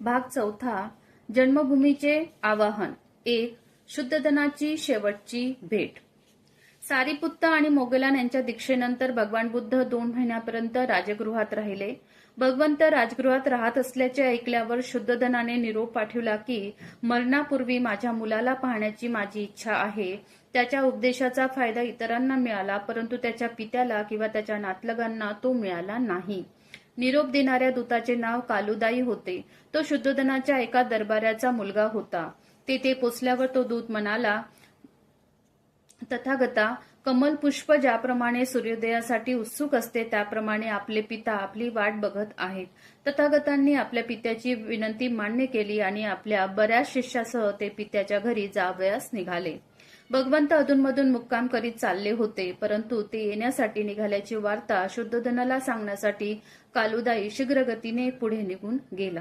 भाग चौथा जन्मभूमीचे आवाहन. एक शुद्धधनाची शेवटची भेट. सारीपुत्त आणि मोगलान यांच्या दीक्षेनंतर भगवान बुद्ध दोन महिन्यापर्यंत राजगृहात राहिले. भगवंत राजगृहात राहत असल्याचे ऐकल्यावर शुद्धधनाने निरोप पाठवला की मरणापूर्वी माझ्या मुलाला पाहण्याची माझी इच्छा आहे. त्याच्या उपदेशाचा फायदा इतरांना मिळाला परंतु त्याच्या पित्याला किंवा त्याच्या नातलगांना तो मिळाला नाही. निरोप देणाऱ्या दूताचे नाव कालुदाई होते. तो शुद्धोधनाच्या एका दरबाराचा मुलगा होता. तेथे पोचल्यावर तो दूत म्हणाला तथागता कमल पुष्प ज्याप्रमाणे सूर्योदयासाठी उत्सुक असते त्याप्रमाणे आपले पिता आपली वाट बघत आहेत. तथागतांनी आपल्या पित्याची विनंती मान्य केली आणि आपल्या बऱ्याच शिष्यासह ते पित्याच्या घरी जावयास निघाले. भगवंत अधूनमधून मुक्काम करीत चालले होते परंतु ते येण्यासाठी निघाल्याची वार्ता शुद्धोधनाला सांगण्यासाठी कालुदाई शीघ्रगतीने पुढे निघून गेला.